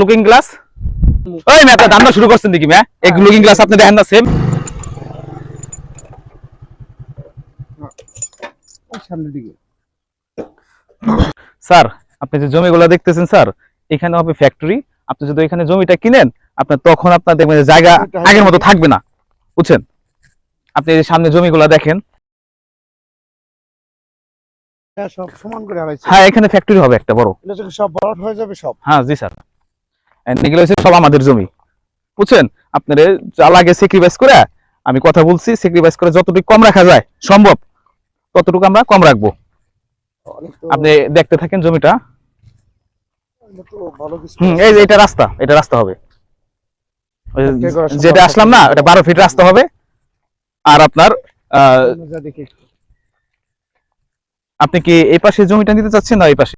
Looking glass শুরু করছেন দেখি স্যার, আপনি যে জমিগুলো দেখতেছেন, স্যার, এখানে হবে ফ্যাক্টরি আপনি যদি এখানে জমিটা কিনেন, আপনার তখন আপনার দেখবেন জায়গা আগের মতো থাকবে না। বুঝছেন? আপনি যে সামনে জমিগুলো দেখেন হ্যাঁ সব সমান করে হারাইছে। হ্যাঁ এখানে ফ্যাক্টরি হবে একটা বড়। এটা সব বড় হয়ে যাবে সব। হ্যাঁ জি স্যার। এগুলো হচ্ছে সব আমাদের জমি। বুঝছেন? আপনার যা লাগে স্যাক্রিফাইস করে আমি কথা বলছি স্যাক্রিফাইস করে যতটুকু কম রাখা যায় সম্ভব ততটুকু আমরা কম রাখব। আপনি দেখতে থাকেন জমিটা। হুম এই যে এটা রাস্তা এটা রাস্তা হবে। যেটা আসলাম না এটা বারো ফিট রাস্তা হবে। আর আপনার আপনি কি এই পাশে জমিটা নিতে চাচ্ছেন না এই পাশে?